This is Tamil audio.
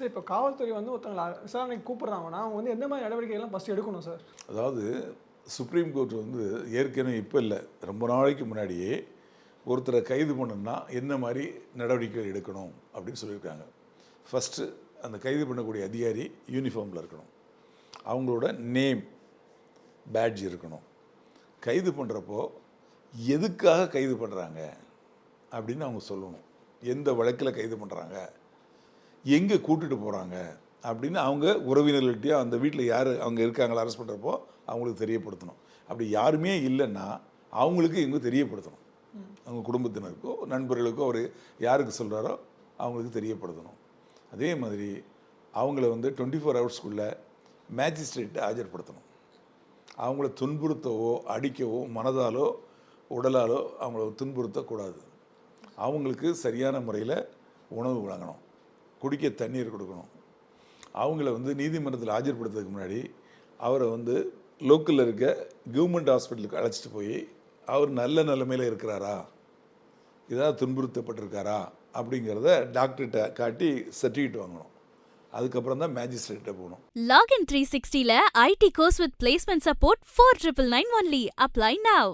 சார் இப்போ காவல்துறை வந்து ஒருத்தவங்களை விசாரணைக்கு கூப்பிட்றாங்கன்னா அவங்க வந்து எந்த மாதிரி நடவடிக்கைகள்லாம் ஃபஸ்ட் எடுக்கணும் சார்? அதாவது சுப்ரீம் கோர்ட் வந்து ஏற்கனவே இப்போ இல்லை. ரொம்ப நாளைக்கு முன்னாடியே ஒருத்தரை கைது பண்ணணும்னா என்ன மாதிரி நடவடிக்கைகள் எடுக்கணும் அப்படின்னு சொல்லியிருக்காங்க. ஃபஸ்ட்டு அந்த கைது பண்ணக்கூடிய அதிகாரி யூனிஃபார்மில் இருக்கணும். அவங்களோட நேம் பேட்ஜ் இருக்கணும். கைது பண்ணுறப்போ எதுக்காக கைது பண்ணுறாங்க அப்படின்னு அவங்க சொல்லணும். எந்த வழக்கில் கைது பண்ணுறாங்க எங்கே கூட்டிட்டு போகிறாங்க அப்படின்னு அவங்க உறவினர்கள்ட்டையோ அந்த வீட்டில் யார் அவங்க இருக்காங்களா அரெஸ்ட் பண்ணுறப்போ அவங்களுக்கு தெரியப்படுத்தணும். அப்படி யாருமே இல்லைன்னா அவங்களுக்கு இவங்க தெரியப்படுத்தணும். அவங்க குடும்பத்தினருக்கோ நண்பர்களுக்கோ அவர் யாருக்கு சொல்கிறாரோ அவங்களுக்கு தெரியப்படுத்தணும். அதே மாதிரி அவங்கள வந்து டுவெண்ட்டி ஃபோர் ஹவர்ஸ்க்குள்ளே மேஜிஸ்ட்ரேட்டை ஆஜர்படுத்தணும். அவங்கள துன்புறுத்தவோ அடிக்கவோ மனதாலோ உடலாலோ அவங்கள துன்புறுத்தக்கூடாது. அவங்களுக்கு சரியான முறையில் உணவு வழங்கணும். குடிக்க தண்ணீர் கொடுக்கணும். அவங்கள வந்து நீதிமன்றத்தில் ஆஜர்படுத்துறதுக்கு முன்னாடி அவரை வந்து லோக்கலில் இருக்க கவர்மெண்ட் ஹாஸ்பிட்டலுக்கு அழைச்சிட்டு போய் அவர் நல்ல நிலைமையில் இருக்கிறாரா? ஏதாவது துன்புறுத்தப்பட்டிருக்காரா? அப்படிங்கிறத டாக்டர்கிட்ட காட்டி சர்டிஃபிகேட் வாங்கணும். அதுக்கப்புறம் தான் மேஜிஸ்ட்ரேட்டை போகணும். Login three சிக்ஸ்டியில் IT course with placement support four triple nine only apply now